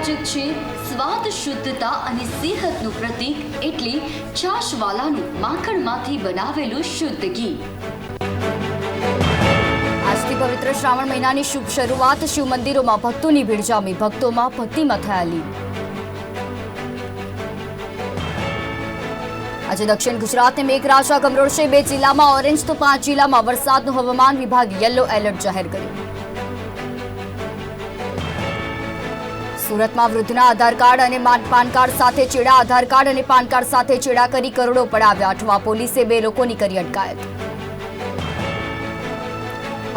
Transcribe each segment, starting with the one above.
પ્રાયોજક છે. સ્વાદ, શુદ્ધતા અને સેહતનું પ્રતીક એટલે છાશવાલાનું માખણમાંથી બનાવેલું શુદ્ધ ઘી. આજથી પવિત્ર શ્રાવણ મહિનાની શુભ શરૂઆત શિવ મંદિરોમાં ભક્તોની ભીડ જામી. ભક્તોમાં ભક્તિમાં થયેલી. આજે દક્ષિણ ગુજરાતને મેઘરાજા ગમરોળશે બે જિલ્લામાં ઓરેન્જ તો પાંચ જિલ્લામાં વરસાદનું હવામાન વિભાગ યલો એલર્ટ જાહેર કર્યું. સુરતમાં વૃદ્ધના આધાર કાર્ડ અને પાન કાર્ડ સાથે ચેડા, આધાર કાર્ડ અને પાન કાર્ડ સાથે ચેડા કરી કરોડો પડાવ્યા. અઠવા પોલીસે બે લોકોની કરી અટકાયત.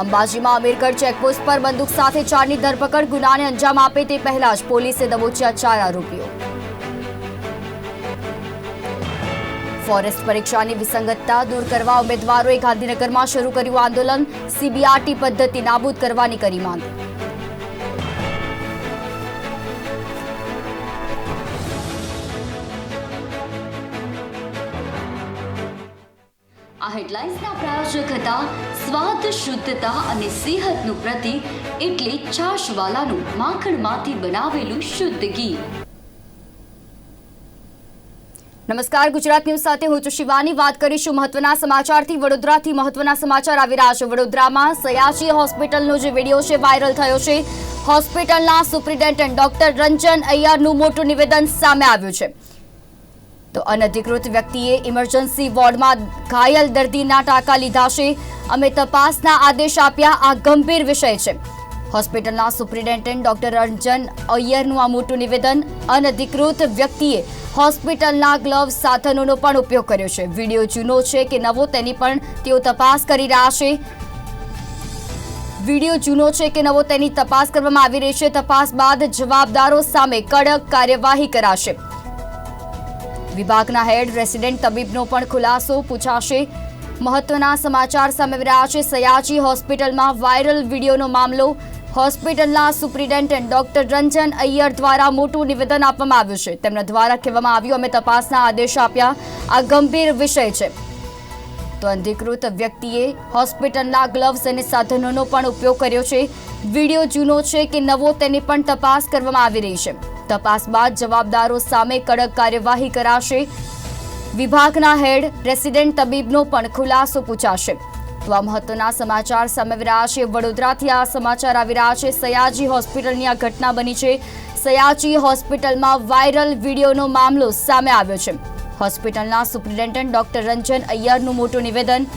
અંબાજીમાં અમીરગઢ ચેકપોસ્ટ પર બંદૂક સાથે ચારની ધરપકડ. ગુનાને અંજામ આપે તે પહેલા જ પોલીસે દબોચ્યા ચાર આરોપીઓ. ફોરેસ્ટ પરીક્ષાની વિસંગતતા દૂર કરવા ઉમેદવારોએ ગાંધીનગરમાં શરૂ કર્યું આંદોલન. સીબીઆરટી પદ્ધતિ નાબૂદ કરવાની કરી માંગ. હેડલાઇન્સના પ્રાયોજક હતા સ્વાદ, શુદ્ધતા અને સેહતનું પ્રતીક એટલે છાશવાલાનું માખણમાંથી બનાવેલું શુદ્ધ ઘી. નમસ્કાર, ગુજરાત ન્યૂઝ સાથે હું છું શિવાની. વાત કરીશું મહત્વના સમાચારથી. વડોદરાથી મહત્વના સમાચાર આવી રહ્યા છે. વડોદરામાં સયાજી હોસ્પિટલનો જે વીડિયો છે, વાયરલ થયો છે. હોસ્પિટલના સુપ્રિન્ટેન્ડન્ટ ડોક્ટર રંજન અય્યરનું મોટું નિવેદન સામે આવ્યું છે. તો અનધિકૃત વ્યક્તિએ ઇમરજન્સી વોર્ડમાં ઘાયલ દર્દીના ટાંકા લીધા છે. અમે તપાસના આદેશ આપ્યા. આ ગંભીર વિષય છે. હોસ્પિટલના સુપ્રિન્ટેન્ડન્ટ ડોક્ટર રંજન અય્યરનું આ મોટું નિવેદન, અનધિકૃત વ્યક્તિએ હોસ્પિટલના ગ્લવ સાધનોનો પણ ઉપયોગ કર્યો છે. વીડિયો જૂનો છે કે નવો તેની પણ તેઓ તપાસ કરી રહ્યા છે. વીડિયો જૂનો છે કે નવો તેની તપાસ કરવામાં આવી રહી છે. તપાસ બાદ જવાબદારો સામે કડક કાર્યવાહી કરાશે. વિભાગના હેડ રેસિડેન્ટ તબીબનો પણ ખુલાસો પૂછાશે. મહત્વના સમાચાર સામે રહ્યા છે. સયાજી હોસ્પિટલમાં વાયરલ વિડીયોનો મામલો હોસ્પિટલના સુપ્રિન્ટેન્ડન્ટ ડોક્ટર રંજન અય્યર દ્વારા મોટું નિવેદન આપવામાં આવ્યું છે. તેમના દ્વારા કહેવામાં આવ્યું, અમે તપાસના આદેશ આપ્યા. આ ગંભીર વિષય છે. તો અનધિકૃત વ્યક્તિએ હોસ્પિટલના ગ્લવ્સ અને સાધનોનો પણ ઉપયોગ કર્યો છે. વીડિયો જૂનો છે કે નવો તેની પણ તપાસ કરવામાં આવી રહી છે. તપાસ બાદ જવાબદારો સામે કડક કાર્યવાહી કરાશે. વિભાગના હેડ રેસિડેન્ટ તબીબનો પણ ખુલાસો પૂછાશે. તો આ મહત્વના સમાચાર સામે આવી રહ્યા છે. વડોદરાથી આ સમાચાર આવી રહ્યા છે. સયાજી હોસ્પિટલની આ ઘટના બની છે. સયાજી હોસ્પિટલમાં વાયરલ વિડીયોનો મામલો સામે આવ્યો છે. હોસ્પિટલના સુપ્રિન્ટેન્ડન્ટ ડોક્ટર રંજન અય્યરનું મોટું નિવેદન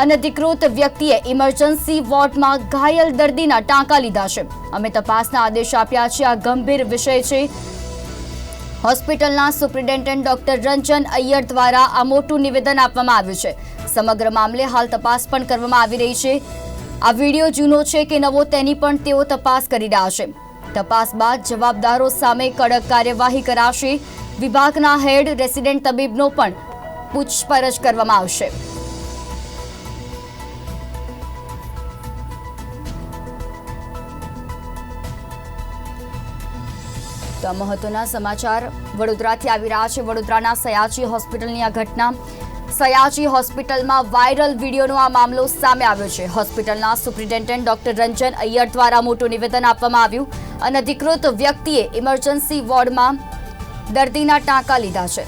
અનધિકૃત વ્યક્તિએ ઇમરજન્સી વોર્ડમાં ઘાયલ દર્દીના ટાંકા લીધા છે. અમે તપાસના આદેશ આપ્યા છે. આ ગંભીર વિષય છે. હોસ્પિટલના સુપ્રિન્ટેન્ડન્ટ ડોક્ટર રંજન અય્યર દ્વારા આ મોટું નિવેદન આપવામાં આવ્યું છે. સમગ્ર મામલે હાલ તપાસ પણ કરવામાં આવી રહી છે. આ વીડિયો જૂનો છે કે નવો તેની પણ તેઓ તપાસ કરી રહ્યા છે. તપાસ બાદ જવાબદારો સામે કડક કાર્યવાહી કરાશે. વિભાગના હેડ રેસિડેન્ટ તબીબનો પણ પૂછપરછ કરવામાં આવશે. તો આ મહત્વના સમાચાર. વડોદરાથી આવી રહ્યા છે વડોદરાના સયાજી હોસ્પિટલની આ ઘટના. સયાજી હોસ્પિટલમાં વાયરલ વિડીયોનો આ મામલો સામે આવ્યો છે. હોસ્પિટલના સુપ્રિન્ટેન્ડન્ટ ડોક્ટર રંજન અય્યર દ્વારા મોટું નિવેદન આપવામાં આવ્યું અનધિકૃત વ્યક્તિએ ઇમરજન્સી વોર્ડમાં દર્દીના ટાંકા લીધા છે.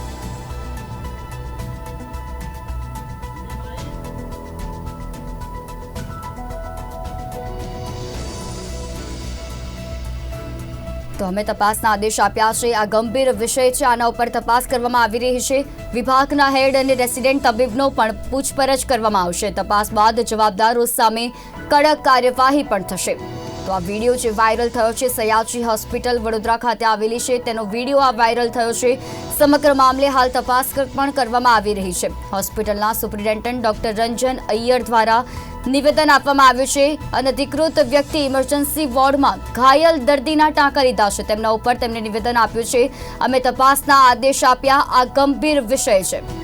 તો અમે તપાસના આદેશ આપ્યા છે. આ ગંભીર વિષય છે. આના ઉપર તપાસ કરવામાં આવી રહી છે. વિભાગના હેડ અને રેસિડેન્ટ તબીબનો પણ પૂછપરછ કરવામાં આવશે. તપાસ બાદ જવાબદારો સામે કડક કાર્યવાહી પણ થશે. તો આ વીડિયો જે વાયરલ થયો છે, સયાજી હોસ્પિટલ વડોદરા ખાતે આવેલી છે. તેનો વીડિયો આ વાયરલ થયો છે. સમગ્ર મામલે હાલ તપાસ પણ કરવામાં આવી રહી છે. હોસ્પિટલના સુપ્રિન્ટેન્ડન્ટ ડોક્ટર રંજન અય્યર દ્વારા નિવેદન આપવામાં આવ્યું છે અનધિકૃત વ્યક્તિ ઇમરજન્સી વોર્ડમાં ઘાયલ દર્દીના ટાંકા લીધા છે. તેમના ઉપર તેમને નિવેદન આપ્યું છે. અમે તપાસના આદેશ આપ્યા. આ ગંભીર વિષય છે.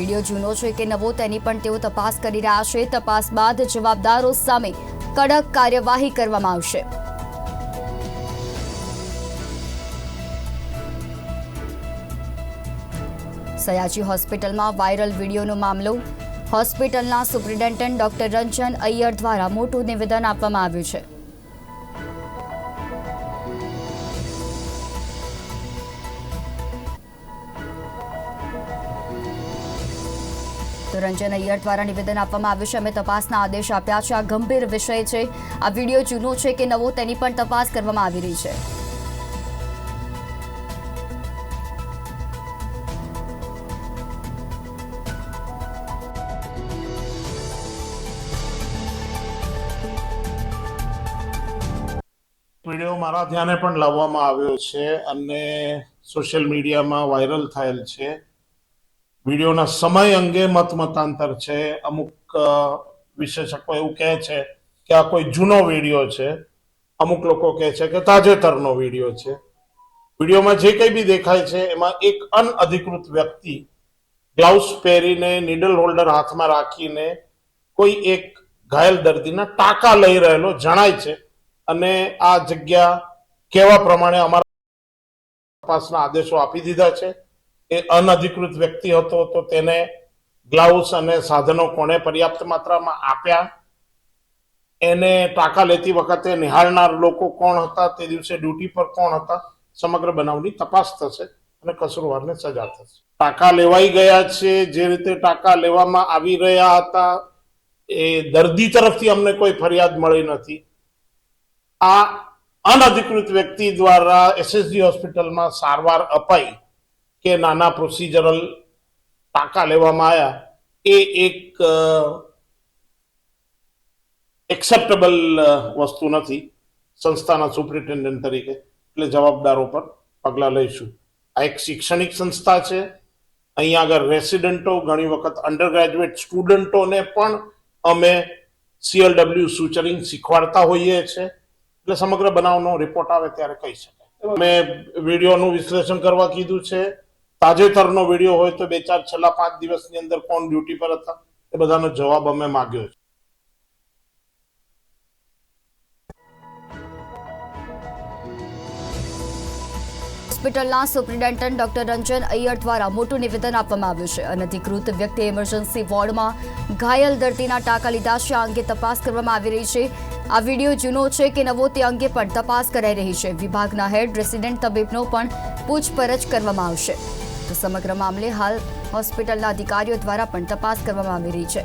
વીડિયો જૂનો છે કે નવો તેની પણ તેઓ તપાસ કરી રહ્યા છે. તપાસ બાદ જવાબદારો સામે કડક કાર્યવાહી કરવામાં આવશે. સયાજી હોસ્પિટલમાં વાયરલ વિડીયોનો મામલો. હોસ્પિટલના સુપ્રિન્ટેન્ડન્ટ ડોક્ટર રંજન અય્યર દ્વારા મોટું નિવેદન આપવામાં આવ્યું છે. રંજન અય્યર દ્વારા નિવેદન આપવામાં આવ્યું છે. અમે તપાસના આદેશ આપ્યા છે. આ ગંભીર વિષય છે. આ વીડિયો જૂનો છે કે નવો તેની પણ તપાસ કરવામાં આવી રહી છે. વીડિયો મારા ધ્યાને પણ લાવવામાં આવ્યો છે અને સોશિયલ મીડિયામાં વાયરલ થયેલ છે. વિડીયોના સમય અંગે મત મતાંતર છે. અમુક વિશેષકો એવું કહે છે કે આ કોઈ જૂનો વીડિયો છે. અમુક લોકો કહે છે કે તાજેતરનો વીડિયો છે. વિડીયોમાં જે કંઈ બી દેખાય છે, એમાં એક અનઅધિકૃત વ્યક્તિ ગ્લાઉઝ પહેરીને નીડલ હોલ્ડર હાથમાં રાખીને કોઈ એક ઘાયલ દર્દીના ટાંકા લઈ રહેલો જણાય છે. અને આ જગ્યા કેવા પ્રમાણે અમારા તપાસના આદેશો આપી દીધા છે. એ અનધિકૃત વ્યક્તિ હતો તો તેને ગ્લાઉસ અને સાધનો કોણે પર્યાપ્ત માત્રામાં આપ્યા? એને ટાંકા લેતી વખતે નિહાળનાર લોકો કોણ હતા? તે દિવસે ડ્યુટી પર કોણ હતા? સમગ્ર બનાવની તપાસ થશે અને કસૂરવારને સજા થશે. ટાંકા લેવાઈ ગયા છે. જે રીતે ટાંકા લેવામાં આવી રહ્યા હતા, એ દર્દી તરફથી અમને કોઈ ફરિયાદ મળી નથી. આ અનધિકૃત વ્યક્તિ દ્વારા એસએસજી હોસ્પિટલમાં સારવાર અપાઈ. કે નાના પ્રોસિજરલ ટાંકા લેવામાં આવ્યા એ એક એક્સેપ્ટેબલ વસ્તુ નથી સંસ્થાના સુપ્રિન્ટેન્ડન્ટ તરીકે. એટલે જવાબદારો પર પગલાં લઈશું. આ એક શૈક્ષણિક સંસ્થા છે. અહીંયા આગળ રેસિડેન્ટો ઘણી વખત અંડર ગ્રેજ્યુએટ સ્ટુડન્ટોને પણ અમે સીએલડબલ્યુ સુચરિંગ શીખવાડતા હોઈએ છીએ એટલે સમગ્ર બનાવનો રિપોર્ટ આવે ત્યારે કહી શકાય. અમે વિડીયોનું વિશ્લેષણ કરવા કીધું છે. તાજેતરનો વીડિયો હોય તો બે ચાર છેલ્લા પાંચ દિવસની અંદર કોણ ડ્યુટી પર હતા એ બધાનો જવાબ અમે માગ્યો છે. હોસ્પિટલના સુપ્રિન્ટેન્ડન્ટ ડોક્ટર રંજન અય્યર દ્વારા મોટું નિવેદન આપવામાં આવ્યું છે. અનધિકૃત વ્યક્તિએ ઇમરજન્સી વોર્ડમાં ઘાયલ દર્દીના ટાંકા લીધા છે. આ અંગે તપાસ કરવામાં આવી રહી છે. આ વીડિયો જૂનો છે કે નવો તે અંગે પણ તપાસ કરાઈ રહી છે. વિભાગના હેડ રેસિડેન્ટ તબીબનો પણ પૂછપરછ કરવામાં આવશે. તો સમગ્ર મામલે હાલ હોસ્પિટલના અધિકારીઓ દ્વારા પણ તપાસ કરવામાં આવી રહી છે.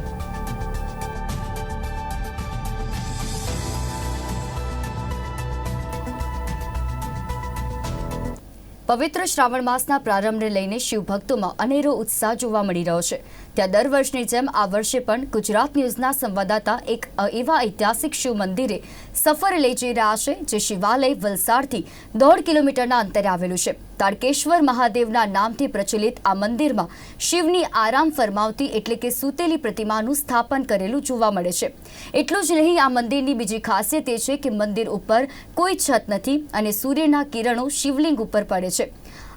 પવિત્ર શ્રાવણ માસના પ્રારંભને લઈને શિવભક્તોમાં અનેરો ઉત્સાહ જોવા મળી રહ્યો છે. ત્યાં દર વર્ષની જેમ આ વર્ષે પણ ગુજરાત ન્યૂઝના સંવાદદાતા એક એવા ઐતિહાસિક શિવ મંદિરે સફર લઈ જઈ રહ્યા છે, જે શિવાલય વલસાડથી દોઢ કિલોમીટરના અંતરે આવેલું છે. તારકેશ્વર મહાદેવના નામથી પ્રચલિત આ મંદિરમાં શિવની આરામ ફરમાવતી એટલે કે સૂતેલી પ્રતિમાનું સ્થાપન કરેલું જોવા મળે છે. એટલું જ નહીં, આ મંદિરની બીજી ખાસિયત એ છે કે મંદિર ઉપર કોઈ છત નથી અને સૂર્યના કિરણો શિવલિંગ ઉપર પડે છે.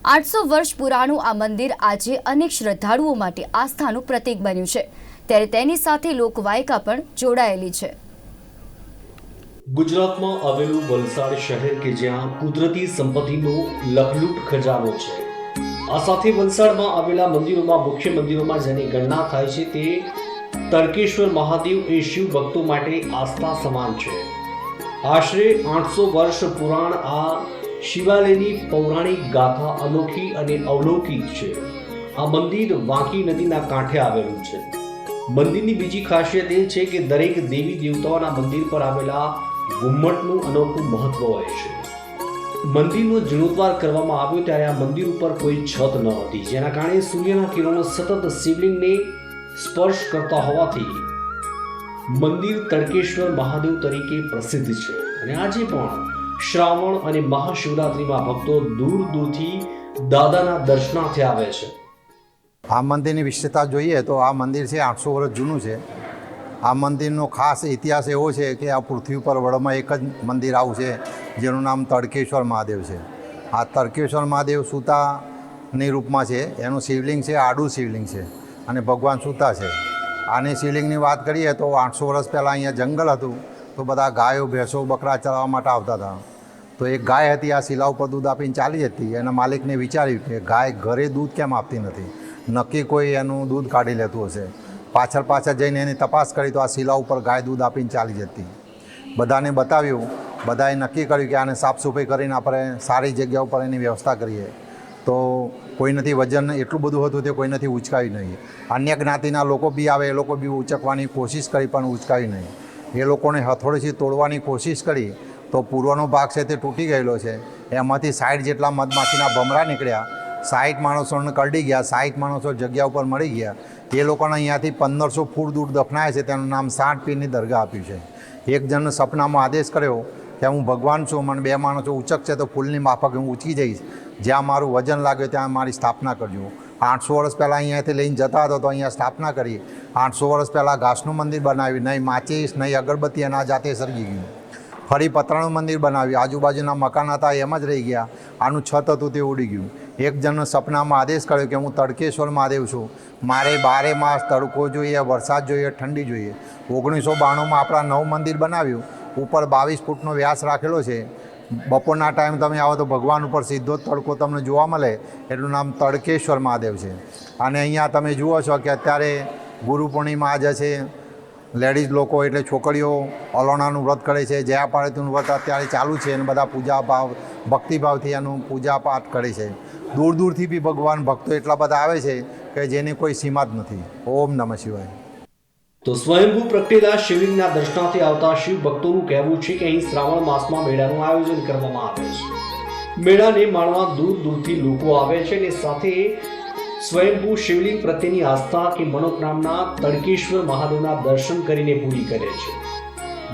આઠસો વર્ષ પુરાણું આ મંદિર આજે અનેક શ્રદ્ધાળુઓ માટે આસ્થાનું પ્રતીક બન્યું છે. ત્યારે તેની સાથે લોકવાયકા પણ જોડાયેલી છે. ગુજરાતમાં આવેલું વલસાડ શહેર કે જ્યાં કુદરતી સંપત્તિનો લખલૂટ ખજાનો છે. આ સાથે વલસાડમાં આવેલા મંદિરોમાં, મુખ્ય મંદિરોમાં જેની ગણના થાય છે તે તર્કેશ્વર મહાદેવ એ શિવ ભક્તો માટે આસ્થા સમાન છે. આશરે આઠસો વર્ષ પુરાણ આ શિવાલયની પૌરાણિક ગાથા અનોખી અને અવલૌકિક છે. આ મંદિર વાંકી નદીના કાંઠે આવેલું છે. મંદિરની બીજી ખાસિયત એ છે કે દરેક દેવી દેવતાઓના મંદિર પર આવેલા ગુમ્મટનું અનોખું મહત્વ હોય છે. મંદિરનો જીર્ણોદ્વાર કરવામાં આવ્યો ત્યારે આ મંદિર ઉપર કોઈ છત ન હતી, જેના કારણે સૂર્યના કિરણો સતત શિવલિંગને સ્પર્શ કરતા હોવાથી મંદિર તડકેશ્વર મહાદેવ તરીકે પ્રસિદ્ધ છે. અને આજે પણ શ્રાવણ અને મહાશિવરાત્રિમાં ભક્તો દૂર દૂરથી દાદાના દર્શનાર્થે આવે છે. આ મંદિરની વિશેષતા જોઈએ તો આ મંદિર છે આઠસો વર્ષ જૂનું છે. આ મંદિરનો ખાસ ઇતિહાસ એવો છે કે આ પૃથ્વી પર વડમાં એક જ મંદિર આવું છે, જેનું નામ તડકેશ્વર મહાદેવ છે. આ તડકેશ્વર મહાદેવ સૂતાની રૂપમાં છે, એનું શિવલિંગ છે, આડું શિવલિંગ છે અને ભગવાન સૂતા છે. આની શિવલિંગની વાત કરીએ તો આઠસો વર્ષ પહેલાં અહીંયા જંગલ હતું તો બધા ગાયો, ભેંસો, બકરા ચરાવવા માટે આવતા હતા. તો એક ગાય હતી, આ શિલા ઉપર દૂધ આપીને ચાલી હતી એના માલિકને વિચાર્યું કે ગાય ઘરે દૂધ કેમ આપતી નથી? નક્કી કોઈ એનું દૂધ કાઢી લેતું હશે. પાછળ પાછળ જઈને એની તપાસ કરી તો આ શિલા ઉપર ગાય દૂધ આપીને ચાલી જતી. બધાને બતાવ્યું. બધાએ નક્કી કર્યું કે આને સાફ સફાઈ કરીને આપણે સારી જગ્યા ઉપર એની વ્યવસ્થા કરીએ. તો કોઈ નથી વજન એટલું બધું હતું તે કોઈ નથી ઉચકાવી નહીં. અન્ય જ્ઞાતિના લોકો બી આવે, એ લોકો બી ઉચકવાની કોશિશ કરી પણ ઉચકાવી નહીં. એ લોકોને હથોડીથી તોડવાની કોશિશ કરી તો પૂર્વનો ભાગ છે તે તૂટી ગયેલો છે. એમાંથી સાઠ જેટલા મધમાખીના ભમરા નીકળ્યા. સાઠ માણસોને કરડી ગયા સાઠ માણસો જગ્યા ઉપર મળી ગયા. એ લોકોને અહીંયાથી પંદરસો ફૂટ દૂર દફનાય છે, તેનું નામ સાઠ પીરની દરગાહ આપ્યું છે. એક જણને સપનામાં આદેશ કર્યો કે હું ભગવાન છું, મને બે માણસો ઉચક છે તો ફૂલની માફક હું ઊંચકી જઈશ. જ્યાં મારું વજન લાગ્યું ત્યાં મારી સ્થાપના કરજો. આઠસો વર્ષ પહેલાં અહીંયાથી લઈને જતા હતા, તો અહીંયા સ્થાપના કરી. આઠસો વર્ષ પહેલાં ઘાસનું મંદિર બનાવ્યું, નહીં માચીસ, નહીં અગરબત્તી એના જાતે સર્ગી ગયું. ફરી પતરાનું મંદિર બનાવ્યું. આજુબાજુના મકાન હતા, એમ જ રહી ગયા. આનું છત હતું તે ઉડી ગયું. એક જણનો સપનામાં આદેશ કર્યો કે હું તડકેશ્વર મહાદેવ છું. મારે બારે માસ તડકો જોઈએ, વરસાદ જોઈએ, ઠંડી જોઈએ. ઓગણીસો બાણુંમાં આપણા નવ મંદિર બનાવ્યું. ઉપર બાવીસ ફૂટનો વ્યાસ રાખેલો છે. બપોરના ટાઈમ તમે આવો તો ભગવાન ઉપર સીધો તડકો તમને જોવા મળે. એનું નામ તડકેશ્વર મહાદેવ છે. અને અહીંયા તમે જુઓ છો કે અત્યારે ગુરુ પૂર્ણિમા આજે છે. લેડીઝ લોકો એટલે છોકરીઓ અલોણાનું વ્રત કરે છે. જયા પાર્વતીનું વ્રત અત્યારે ચાલુ છે અને બધા પૂજા ભાવ ભક્તિભાવથી એનું પૂજા પાઠ કરે છે. દૂર દૂરથી બી ભગવાન ભક્તો એટલા બધા આવે છે કે જેની કોઈ સીમા જ નથી. ઓમ નમઃ શિવાય. તો સ્વયંભૂ પ્રગટેલા શિવલિંગના દર્શનાર્થે આવતા શિવ ભક્તોનું કહેવું છે કે અહીં શ્રાવણ માસમાં મેળાનું આયોજન કરવામાં આવે છે. મેળાને માણવા દૂર દૂરથી લોકો આવે છે અને સાથે સ્વયંભૂ શિવલિંગ પ્રત્યેની આસ્થા કે મનોકામના તડકેશ્વર મહાદેવના દર્શન કરીને પૂરી કરે છે.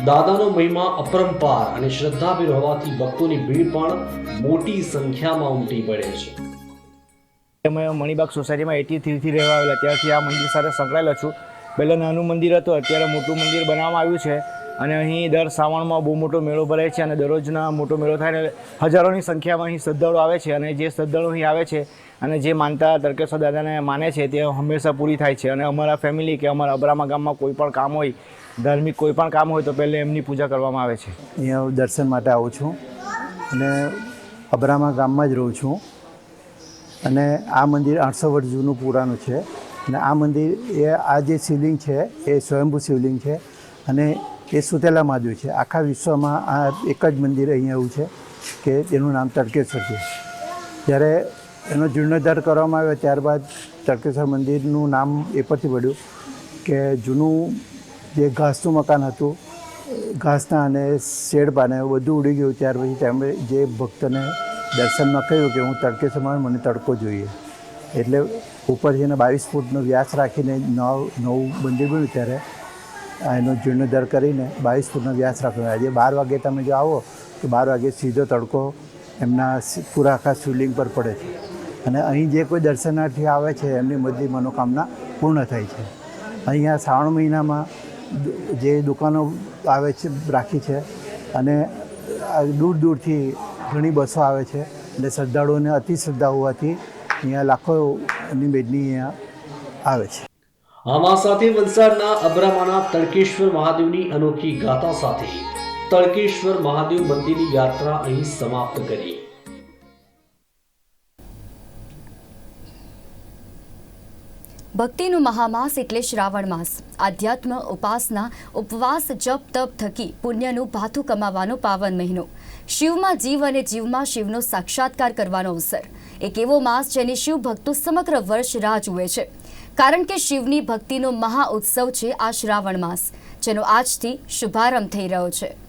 દાદાનો મહિમા અપરંપાર અને શ્રદ્ધાભેર હોવાથી ભક્તોની ભીડ પણ મોટી સંખ્યામાં ઉમટી પડે છે. અમે મણિબાગ સોસાયટીમાં એટી થ્રીથી રહેવા આવેલા. ત્યારથી આ મંદિર સાથે સંકળાયેલો છું. પહેલાં નાનું મંદિર હતું, અત્યારે મોટું મંદિર બનાવવામાં આવ્યું છે. અને અહીં દર શ્રાવણમાં બહુ મોટો મેળો ભરાય છે અને દરરોજના મોટો મેળો થાય ને હજારોની સંખ્યામાં અહીં શ્રદ્ધાળુ આવે છે અને જે શ્રદ્ધાળુ અહીં આવે છે અને જે માનતા તરકેશ્વર દાદાને માને છે તે હંમેશા પૂરી થાય છે. અને અમારા ફેમિલી કે અમારા અબરામા ગામમાં કોઈ પણ કામ હોય, ધાર્મિક કોઈ પણ કામ હોય તો પહેલે એમની પૂજા કરવામાં આવે છે. અહીંયા દર્શન માટે આવું છું અને અબરામા ગામમાં જ રહું છું. અને આ મંદિર આઠસો વર્ષ જૂનું પુરાણું છે. અને આ મંદિર એ, આ જે શિવલિંગ છે, એ સ્વયંભૂ શિવલિંગ છે અને એ સુતેલા જ છે. આખા વિશ્વમાં આ એક જ મંદિર અહીંયા એવું છે કે તેનું નામ તડકેશ્વર છે. જ્યારે એનો જીર્ણોદ્ધાર કરવામાં આવ્યો ત્યારબાદ તડકેશ્વર મંદિરનું નામ એ પરથી પડ્યું કે જૂનું જે ઘાસનું મકાન હતું, ઘાસના અને શેડ પાને બધું ઉડી ગયું. ત્યાર પછી તેમણે જે ભક્તને દર્શનમાં કહ્યું કે હું તડકેશ્વરમાં મને તડકો જોઈએ. એટલે ઉપરથી એને બાવીસ ફૂટનો વ્યાસ રાખીને નવ, નવું મંદિર બન્યું ત્યારે એનો જીર્ણોદ્ધાર કરીને બાવીસ ફૂટનો વ્યાસ રાખ્યો આજે બાર વાગે તમે જો આવો તો બાર વાગે સીધો તડકો એમના પૂરા આખા શિવલિંગ પર પડે છે. અને અહીં જે કોઈ દર્શનાર્થી આવે છે, એમની બધી મનોકામના પૂર્ણ થાય છે. અહીંયા શ્રાવણ મહિનામાં જે દુકાનો આવે છે, રાખી છે અને દૂર દૂરથી ઘણી બસો આવે છે. એટલે શ્રદ્ધાળુઓને અતિ શ્રદ્ધા હોવાથી અહીંયા લાખોની મેદની અહીંયા આવે છે. આમાં સાથે વલસાડના અબ્રામાના તળકેશ્વર મહાદેવની અનોખી ગાથા સાથે તળકેશ્વર મહાદેવ મંદિરની યાત્રા અહીં સમાપ્ત કરી. ભક્તિનું મહામાસ એટલે શ્રાવણ માસ. આધ્યાત્મ ઉપાસના ઉપવાસ જપ તપ થકી પુણ્યનું ભાથું કમાવાનો પાવન મહિનો. શિવમાં જીવ અને જીવમાં શિવનો સાક્ષાત્કાર કરવાનો અવસર. એક એવો માસ જેની શિવ ભક્તો સમગ્ર વર્ષ રાહ જુએ છે. કારણ કે શિવની ભક્તિનો મહા ઉત્સવ છે આ શ્રાવણ માસ, જેનો આજથી શુભારંભ થઈ રહ્યો છે.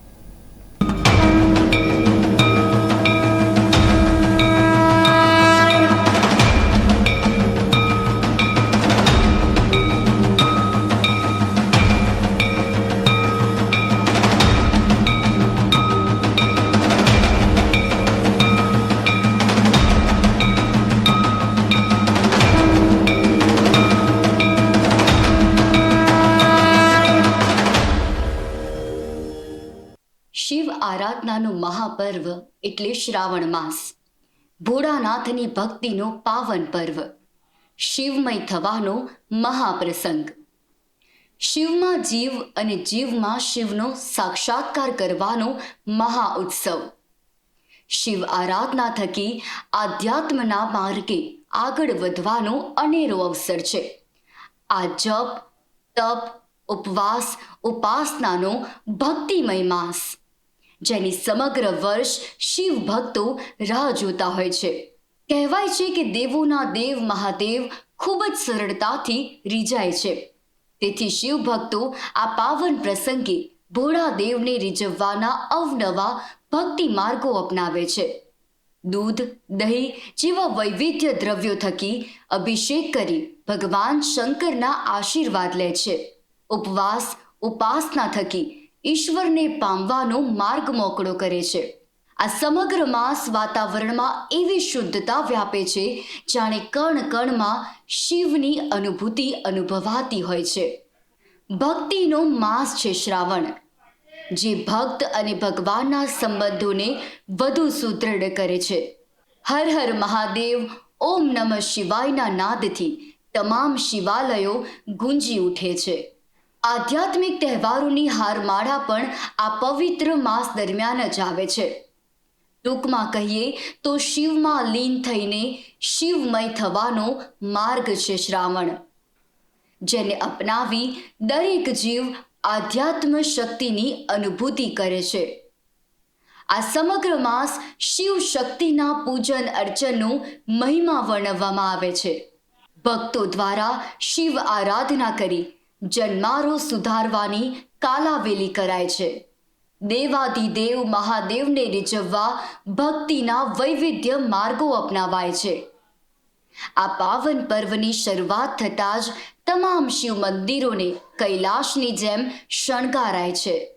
મહાપર્વ એટલે શ્રાવણ માસ. ભોળાનાથની ભક્તિનો પાવન પર્વ. શિવમય થવાનો મહાપ્રસંગ. શિવમાં જીવ અને જીવમાં શિવનો સાક્ષાત્કાર કરવાનો મહા ઉત્સવ. શિવ આરાધના થકી આધ્યાત્મના માર્ગે આગળ વધવાનો અનેરો અવસર છે. આ જપ, તપ, ઉપવાસ, ઉપાસનાનો ભક્તિમય માસ. જેની સમગ્ર વર્ષ શિવ ભક્તો રાહ જોતા હોય છે. કહેવાય છે કે દેવોના દેવ મહાદેવ ખૂબ જ સરળતાથી રીજાય છે. તેથી શિવ ભક્તો આ પાવન પ્રસંગે ભોળા દેવને રીઝવવાના અવનવા ભક્તિ માર્ગો અપનાવે છે. દૂધ, દહીં જેવા વૈવિધ્ય દ્રવ્યો થકી અભિષેક કરી ભગવાન શંકરના આશીર્વાદ લે છે. ઉપવાસ, ઉપાસના થકી ઈશ્વરને પામવાનો માર્ગ મોકળો કરે છે. આ સમગ્ર માસ વાતાવરણમાં એવી શુદ્ધતા વ્યાપે છે, જાણે કણ કણમાં શિવની અનુભૂતિ અનુભવાતી હોય છે. ભક્તિનો માસ છે શ્રાવણ, જે ભક્ત અને ભગવાનના સંબંધોને વધુ સુદૃઢ કરે છે. હર હર મહાદેવ, ઓમ નમઃ શિવાયના નાદથી તમામ શિવાલયો ગુંજી ઉઠે છે. આધ્યાત્મિક તહેવારોની હારમાળા પણ આ પવિત્ર માસ દરમિયાન જ આવે છે. ટૂંકમાં કહીએ તો શિવમાં લીન થઈને શિવમય થવાનો માર્ગ છે શ્રાવણ. જેને અપનાવી દરેક જીવ આધ્યાત્મ શક્તિની અનુભૂતિ કરે છે. આ સમગ્ર માસ શિવ શક્તિના પૂજન અર્ચનનું મહિમા વર્ણવવામાં આવે છે. ભક્તો દ્વારા શિવ આરાધના કરી જન્મારો સુધારવાની કાલાવેલી કરાય છે. દેવાધિદેવ મહાદેવને રીઝવવા ભક્તિના વૈવિધ્ય માર્ગો અપનાવાય છે. આ પાવન પર્વની શરૂઆત થતાં જ તમામ શિવ મંદિરોને કૈલાશની જેમ શણગારાય છે.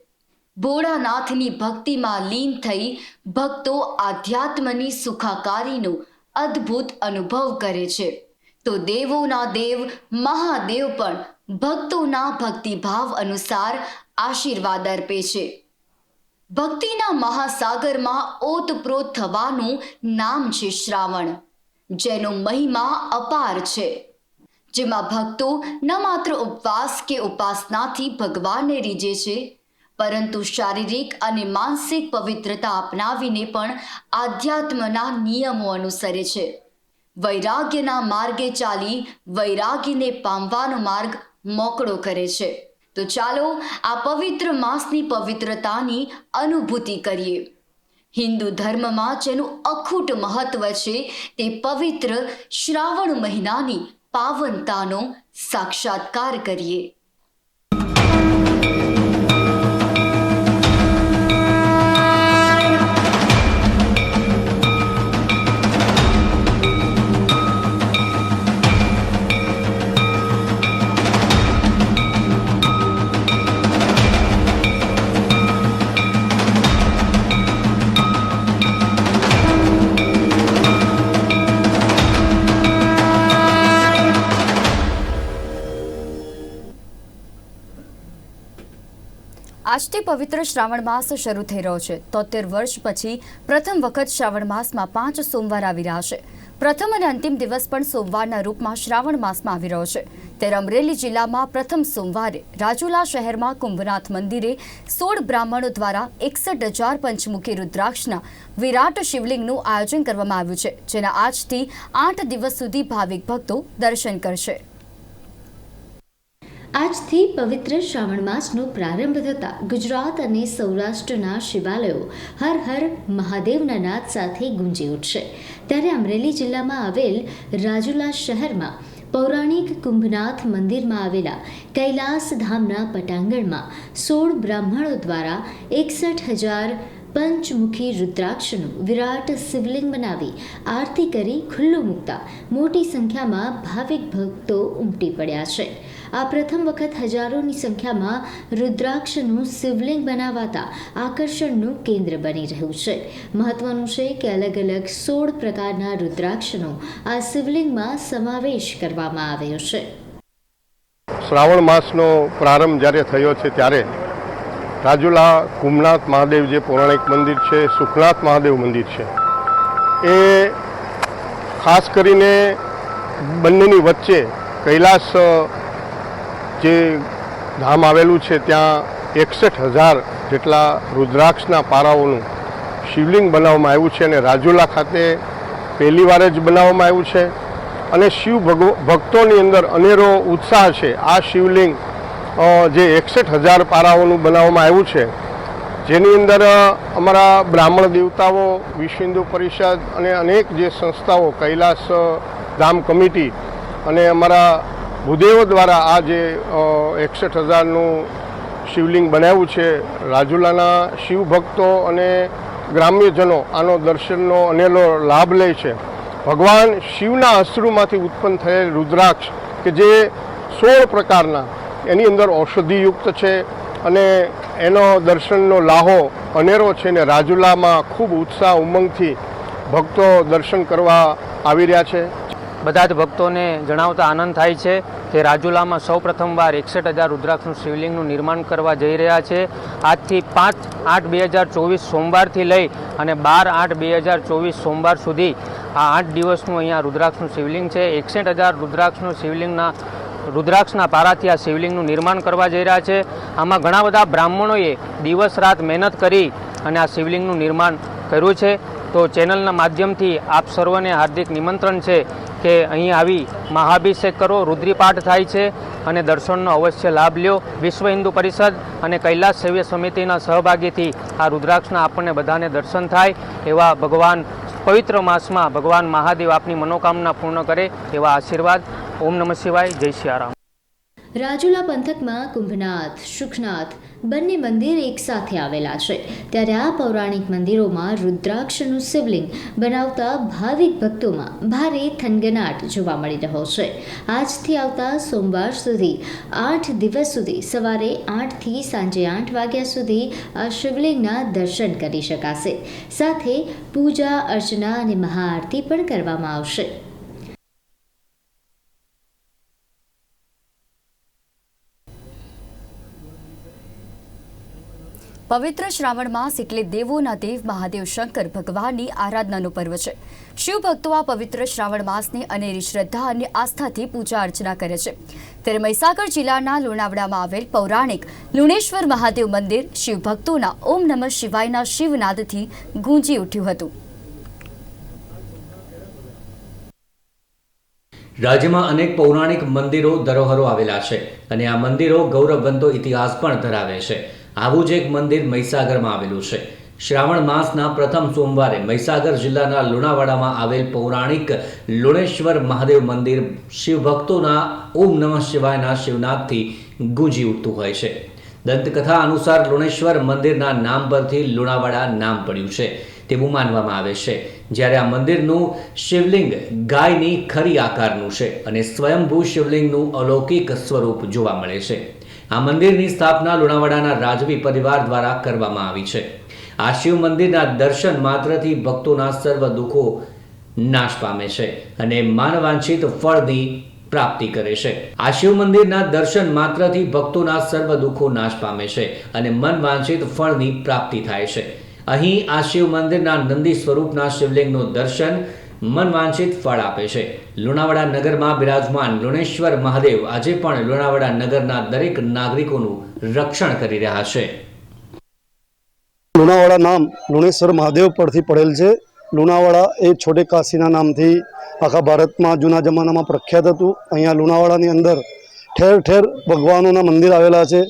ભોળાનાથની ભક્તિમાં લીન થઈ ભક્તો આધ્યાત્મની સુખાકારીનો અદ્ભુત અનુભવ કરે છે. તો દેવોના દેવ મહાદેવ પણ ભક્તોના ભક્તિભાવ અનુસાર આશીર્વાદ અર્પે છે. ભક્તિના મહાસાગરમાં ઓતપ્રોત થવાનું નામ છે શ્રાવણ, જેનો મહિમા અપાર છે. જેમાં ભક્તો ન માત્ર ઉપવાસ કે ઉપાસનાથી ભગવાનને રીજે છે, પરંતુ શારીરિક અને માનસિક પવિત્રતા અપનાવીને પણ આધ્યાત્મના નિયમો અનુસરે છે. વૈરાગ્યના માર્ગે ચાલી વૈરાગીને પામવાનો માર્ગ મોકળો કરે છે. તો ચાલો આ પવિત્ર માસની પવિત્રતાની અનુભૂતિ કરીએ. હિન્દુ ધર્મમાં જેનું અખૂટ મહત્વ છે તે પવિત્ર શ્રાવણ મહિનાની પાવનતાનો સાક્ષાત્કાર કરીએ. આજથી પવિત્ર શ્રાવણ માસ શરૂ થઈ રહ્યો છે. તોતેર વર્ષ પછી પ્રથમ વખત શ્રાવણ માસમાં પાંચ સોમવાર આવી રહ્યા છે. પ્રથમ અને અંતિમ દિવસ પણ સોમવારના રૂપમાં શ્રાવણ માસમાં આવી રહ્યો છે. ત્યારે અમરેલી જિલ્લામાં પ્રથમ સોમવારે રાજુલા શહેરમાં કુંભનાથ મંદિરે સોળ બ્રાહ્મણો દ્વારા એકસઠ હજાર પંચમુખી રુદ્રાક્ષના વિરાટ શિવલિંગનું આયોજન કરવામાં આવ્યું છે, જેના આજથી આઠ દિવસ સુધી ભાવિક ભક્તો દર્શન કરશે. આજથી પવિત્ર શ્રાવણ માસનો પ્રારંભ થતાં ગુજરાત અને સૌરાષ્ટ્રના શિવાલયો હર હર મહાદેવના નાદ સાથે ગુંજી ઉઠશે. ત્યારે અમરેલી જિલ્લામાં આવેલ રાજુલા શહેરમાં પૌરાણિક કુંભનાથ મંદિરમાં આવેલા કૈલાસ ધામના પટાંગણમાં સોળ બ્રાહ્મણો દ્વારા એકસઠ હજાર પંચમુખી રુદ્રાક્ષનું વિરાટ શિવલિંગ બનાવી આરતી કરી ખુલ્લું મૂકતા મોટી સંખ્યામાં ભાવિક ભક્તો ઉમટી પડ્યા છે. આ પ્રથમ વખત હજારોની સંખ્યામાં રુદ્રાક્ષનું શિવલિંગ બનાવાતા આકર્ષણનું કેન્દ્ર બની રહ્યું છે. મહત્વનું છે કે અલગ અલગ સોળ પ્રકારના રુદ્રાક્ષનો આ શિવલિંગમાં સમાવેશ કરવામાં આવ્યો છે. શ્રાવણ માસનો પ્રારંભ જ્યારે થયો છે ત્યારે રાજુલા કુમનાથ મહાદેવ જે પૌરાણિક મંદિર છે, સુખનાથ મહાદેવ મંદિર છે, એ ખાસ કરીને બંનેની વચ્ચે કૈલાસ જે ધામ આવેલું છે, ત્યાં એકસઠ હજાર જેટલા રુદ્રાક્ષના પારાઓનું શિવલિંગ બનાવવામાં આવ્યું છે અને રાજુલા ખાતે પહેલી વાર જ બનાવવામાં આવ્યું છે. અને શિવ ભગવ, ભક્તોની અંદર અનેરો ઉત્સાહ છે. આ શિવલિંગ જે એકસઠ હજાર પારાઓનું બનાવવામાં આવ્યું છે, જેની અંદર અમારા બ્રાહ્મણ દેવતાઓ વિશ્વ હિન્દુ પરિષદ અને અનેક જે સંસ્થાઓ, કૈલાસ ધામ કમિટી અને અમારા ભૂદેવો દ્વારા આ જે એકસઠ હજારનું શિવલિંગ બનાવ્યું છે, રાજુલાના શિવભક્તો અને ગ્રામ્યજનો આનો દર્શનનો અનેલો લાભ લે છે. ભગવાન શિવના અશ્રુમાંથી ઉત્પન્ન થયેલ રુદ્રાક્ષ, કે જે સોળ પ્રકારના, એની અંદર ઔષધિયુક્ત છે અને એનો દર્શનનો લાહો અનેરો છે ને રાજુલામાં ખૂબ ઉત્સાહ ઉમંગથી ભક્તો દર્શન કરવા આવી રહ્યા છે. બધા જ ભક્તોને જણાવતા આનંદ થાય છે કે રાજુલામાં સૌ પ્રથમવાર એકસઠ હજાર રુદ્રાક્ષનું શિવલિંગનું નિર્માણ કરવા જઈ રહ્યા છે. આજથી પાંચ આઠ બે હજાર ચોવીસ સોમવારથી લઈ અને બાર આઠ બે હજાર ચોવીસ સોમવાર સુધી આ આઠ દિવસનું અહીંયા રુદ્રાક્ષનું શિવલિંગ છે. એકસઠ હજાર રુદ્રાક્ષનું શિવલિંગના રુદ્રાક્ષના પારાથી આ શિવલિંગનું નિર્માણ કરવા જઈ રહ્યા છે. આમાં ઘણા બધા બ્રાહ્મણોએ દિવસ રાત મહેનત કરી અને આ શિવલિંગનું નિર્માણ કર્યું છે. તો ચેનલના માધ્યમથી આપ સર્વને હાર્દિક નિમંત્રણ છે. કે અહીં આવી મહાભિષેક કરો રુદ્રીપાઠ થાય છે અને દર્શનનો અવશ્ય લાભ લ્યો. વિશ્વ હિન્દુ પરિષદ અને કૈલાસ સેવ્ય સમિતિના સહભાગીથી આ રુદ્રાક્ષના આપણને બધાને દર્શન થાય એવા ભગવાન પવિત્ર માસમાં ભગવાન મહાદેવ આપની મનોકામના પૂર્ણ કરે એવા આશીર્વાદ. ઓમ નમઃ શિવાય. જય સિયારામ રાજુલા પંથકમાં કુંભનાથ, સુખનાથ બંને મંદિર એકસાથે આવેલા છે. ત્યારે આ પૌરાણિક મંદિરોમાં રુદ્રાક્ષનું શિવલિંગ બનાવતા ભાવિક ભક્તોમાં ભારે થનગનાટ જોવા મળી રહ્યો છે. આજથી આવતા સોમવાર સુધી આઠ દિવસ સુધી સવારે આઠથી સાંજે આઠ વાગ્યા સુધી આ શિવલિંગના દર્શન કરી શકાશે. સાથે પૂજા, અર્ચના અને મહાઆરતી પણ કરવામાં આવશે. પવિત્ર શ્રાવણ માસ એટલે દેવોના દેવ મહાદેવ શંકર ભગવાનની આરાધનાનો પર્વ છે. શિવ આ પવિત્ર શ્રાવણ માસની અનેરી શ્રદ્ધા અને આસ્થાથી પૂજા અર્ચના કરે છે. ત્યારે મહીસાગર જિલ્લાના લુણાવડામાં આવેલ પૌરાણિક લુણેશ્વર મહાદેવ મંદિર શિવ ઓમ નમઃ શિવાયના શિવનાદથી ગુંજી ઉઠ્યું હતું. રાજ્યમાં અનેક પૌરાણિક મંદિરો, ધરોહરો આવેલા છે અને આ મંદિરો ગૌરવવંતો ઇતિહાસ પણ ધરાવે છે. આવું જ એક મંદિર મહીસાગરમાં આવેલું છે. શ્રાવણ માસના પ્રથમ સોમવારે મહીસાગર જિલ્લાના લુણાવાડામાં આવેલ પૌરાણિક લુણેશ્વર મહાદેવ મંદિર શિવભક્તોના ઓમ નમઃ શિવાયના શિવનાથથી ગુંજી ઉઠતું હોય છે. દંતકથા અનુસાર લુણેશ્વર મંદિરના નામ પરથી લુણાવાડા નામ પડ્યું છે. તેવું માનવામાં આવે છે. જ્યારે આ મંદિરનું શિવલિંગ ગાયની ખરી આકારનું છે અને સ્વયંભૂ શિવલિંગનું અલૌકિક સ્વરૂપ જોવા મળે છે. આ મંદિરની સ્થાપના લુણાવાડાના રાજવી પરિવાર દ્વારા કરવામાં આવી છે. આ શિવ મંદિરના દર્શન માત્રથી ભક્તોના સર્વ દુઃખો નાશ પામે છે અને માનવાંછિત ફળની પ્રાપ્તિ કરે છે. આ શિવ મંદિરના દર્શન માત્રથી ભક્તોના સર્વ દુઃખો નાશ પામે છે અને મન વાંછિત ફળની પ્રાપ્તિ થાય છે. અહીં આ શિવ મંદિરના નંદી સ્વરૂપના શિવલિંગનું દર્શન મન વાંછિત ફળ આપે છે. લુણાવાડા નગરમાં બિરાજમાન લુણેશ્વર મહાદેવ આજે પણ લુણાવાડા નગરના દરેક નાગરિકોનું રક્ષણ કરી રહ્યા છે. લુણાવાડા નામ લુણેશ્વર મહાદેવ પરથી પડેલ છે. લુણાવાડા એ છોટે કાશીના નામથી આખા ભારતમાં જૂના જમાનામાં પ્રખ્યાત હતું. અહીંયા લુણાવાડાની અંદર ઠેર ઠેર ભગવાનોના મંદિર આવેલા છે.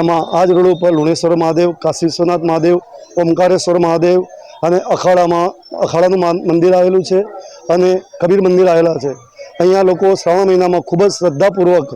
એમાં આ જ રોડ ઉપર લુણેશ્વર મહાદેવ, કાશી વિશ્વનાથ મહાદેવ, ઓમકારેશ્વર મહાદેવ અને અખાડામાં, અખાડાનું મંદિર આવેલું છે અને કબીર મંદિર આવેલા છે. અહીંયા લોકો શ્રાવણ મહિનામાં ખૂબ જ શ્રદ્ધાપૂર્વક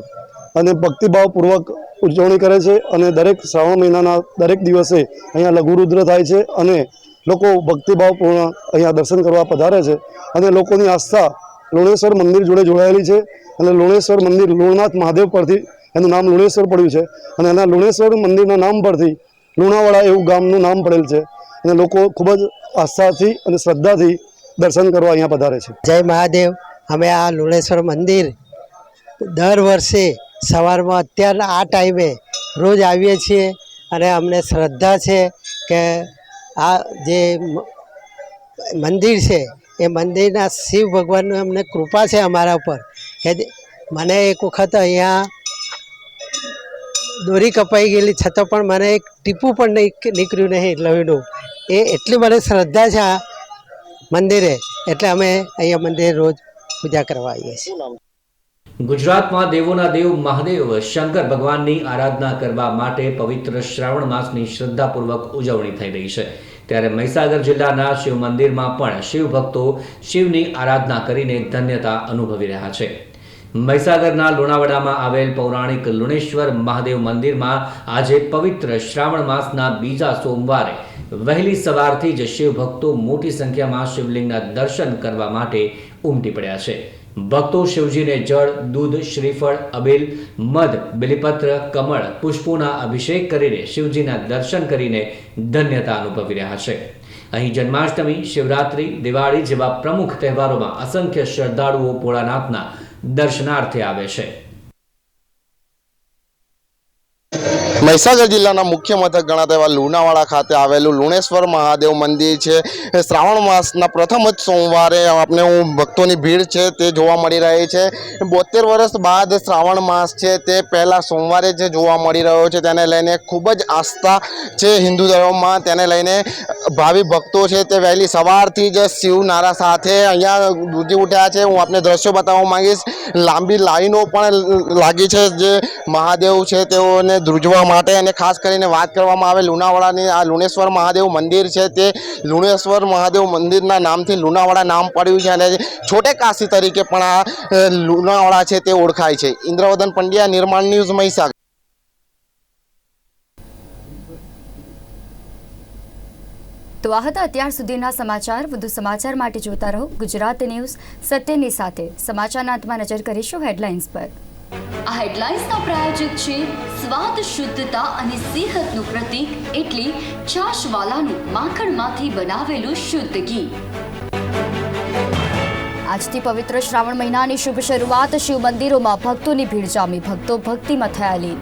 અને ભક્તિભાવપૂર્વક ઉજવણી કરે છે અને દરેક શ્રાવણ મહિનાના દરેક દિવસે અહીંયા લઘુરુદ્ર થાય છે અને લોકો ભક્તિભાવપૂર્ણ અહીંયા દર્શન કરવા પધારે છે અને લોકોની આસ્થા લુણેશ્વર મંદિર જોડે જોડાયેલી છે અને લુણેશ્વર મંદિર લુણનાથ મહાદેવ પરથી એનું નામ લુણેશ્વર પડ્યું છે અને એના લુણેશ્વર મંદિરના નામ પરથી લુણાવાડા એવું ગામનું નામ પડેલ છે. અને લોકો ખૂબ જ આસ્થાથી અને શ્રદ્ધાથી દર્શન કરવા અહીંયા પધારે છે. જય મહાદેવ. અમે આ લુણેશ્વર મંદિર દર વર્ષે સવારમાં અત્યારના આ ટાઈમે રોજ આવીએ છીએ અને અમને શ્રદ્ધા છે કે આ જે મંદિર છે, એ મંદિરના શિવ ભગવાનની અમને કૃપા છે અમારા ઉપર કે મને એક વખત અહીંયા દોરી કપાઈ ગયેલી, છતાં પણ મને એક ટીપું પણ નહીં નીકળ્યું નહીં લોહીનું એ એટલી મને શ્રદ્ધા છે મંદિરે. એટલે અમે અહીંયા મંદિરે રોજ પૂજા કરવા આવીએ છીએ. ગુજરાતમાં દેવોના દેવ મહાદેવ શંકર ભગવાનની આરાધના કરવા માટે પવિત્ર શ્રાવણ માસની શ્રદ્ધાપૂર્વક ઉજવણી થઈ રહી છે. ત્યારે મહીસાગર જિલ્લાના શિવ મંદિરમાં પણ શિવ ભક્તો શિવની આરાધના કરીને ધન્યતા અનુભવી રહ્યા છે. મહીસાગરના લુણાવાડામાં આવેલ પૌરાણિક લુણેશ્વર મહાદેવ મંદિરમાં આજે પવિત્ર શ્રાવણ માસના બીજા સોમવારે વહેલી સવારથી જ શિવ ભક્તો મોટી સંખ્યામાં શિવલિંગના દર્શન કરવા માટે ઉમટી પડ્યા છે. ભક્તો શિવજીને જળ, દૂધ, શ્રીફળ, અબીલ, મધ, બિલીપત્ર, કમળ, પુષ્પોના અભિષેક કરીને શિવજીના દર્શન કરીને ધન્યતા અનુભવી રહ્યા છે. અહીં જન્માષ્ટમી, શિવરાત્રિ, દિવાળી જેવા પ્રમુખ તહેવારોમાં અસંખ્ય શ્રદ્ધાળુઓ ભોળાનાથના દર્શનાર્થે આવે છે. મહીસાગર જિલ્લાના મુખ્ય મથક ગણાતા એવા લુણાવાડા ખાતે આવેલું લુણેશ્વર મહાદેવ મંદિર છે. શ્રાવણ માસના પ્રથમ જ સોમવારે આપણે હું ભક્તોની ભીડ છે તે જોવા મળી રહી છે. બોતેર વર્ષ બાદ શ્રાવણ માસ છે તે પહેલાં સોમવારે જે જોવા મળી રહ્યો છે. તેને લઈને ખૂબ જ આસ્થા છે હિન્દુ ધર્મમાં. તેને લઈને ભાવિ ભક્તો છે તે વહેલી સવારથી જ શિવનારા સાથે અહીંયા દૂધી ઉઠ્યા છે. હું આપને દ્રશ્યો બતાવવા માંગીશ. લાંબી લાઈનો પણ લાગી છે જે મહાદેવ છે તેઓને ધ્રુજવા માટે અને ખાસ કરીને વાત કરવામાં આવે લુણાવાડાની, આ લુણેશ્વર મહાદેવ મંદિર છે તે લુણેશ્વર મહાદેવ મંદિરના નામથી લુણાવાડા નામ પડ્યું છે અને છોટે કાશી તરીકે પણ આ લુણાવાડા છે તે ઓળખાય છે. ઇન્દ્રવદન પંડ્યા, નિર્માણ ન્યૂઝ મહીસાગર. તો આ હતા અત્યાર સુધીના સમાચાર. વધુ સમાચાર માટે જોતા રહો ગુજરાત ન્યૂઝ સત્યની સાથે. સમાચારના અંતમાં નજર કરીશું હેડલાઇન્સ પર. આ હેડલાઇન્સના પ્રાયોજક છે સ્વાદ, શુદ્ધતા અને સેહતનું પ્રતીક એટલે છાશવાલાનું માખણમાંથી બનાવેલું શુદ્ધ ઘી. આજથી પવિત્ર શ્રાવણ મહિનાની શુભ શરૂઆત શિવ મંદિરોમાં ભક્તોની ભીડ જામી ભક્તો ભક્તિમાં થયા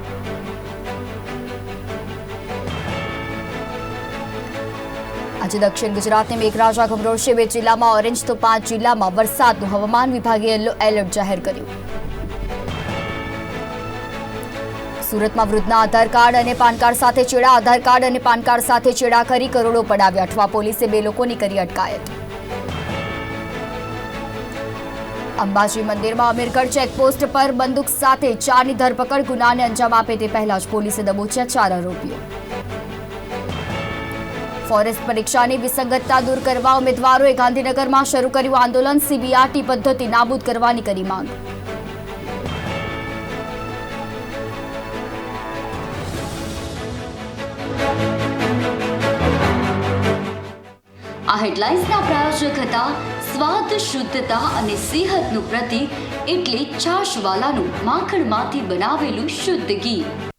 આજે દક્ષિણ ગુજરાતની મેઘરાજા ગમરોળશે બે જિલ્લામાં ઓરેન્જ તો પાંચ જિલ્લામાં વરસાદનું હવામાન વિભાગે યલો એલર્ટ જાહેર કર્યું. સુરતમાં વૃદ્ધના આધાર કાર્ડ અને પાન કાર્ડ સાથે ચેડા, આધાર કાર્ડ અને પાન કાર્ડ સાથે ચેડા કરી કરોડો પડાવ્યા. અઠવા પોલીસે બે લોકોની કરી અટકાયત. અંબાજી મંદિરમાં અમીરગઢ ચેકપોસ્ટ પર બંદૂક સાથે ચારની ધરપકડ. ગુનાને અંજામ આપે તે પહેલા જ પોલીસે દબોચ્યા ચાર આરોપીઓ. ફોરેસ્ટ પરીક્ષાની વિસંગતતા દૂર કરવા ઉમેદવારોએ ગાંધીનગરમાં શરૂ કર્યું આંદોલન. સીબીઆરટી પદ્ધતિ નાબૂદ કરવાની કરી માંગ. હેડલાઇન્સના પ્રાયોજક હતા. સ્વાદ શુદ્ધતા અને સેહતનું પ્રતીક એટલે છાશવાલાનું માખણમાંથી બનાવેલું શુદ્ધ ઘી.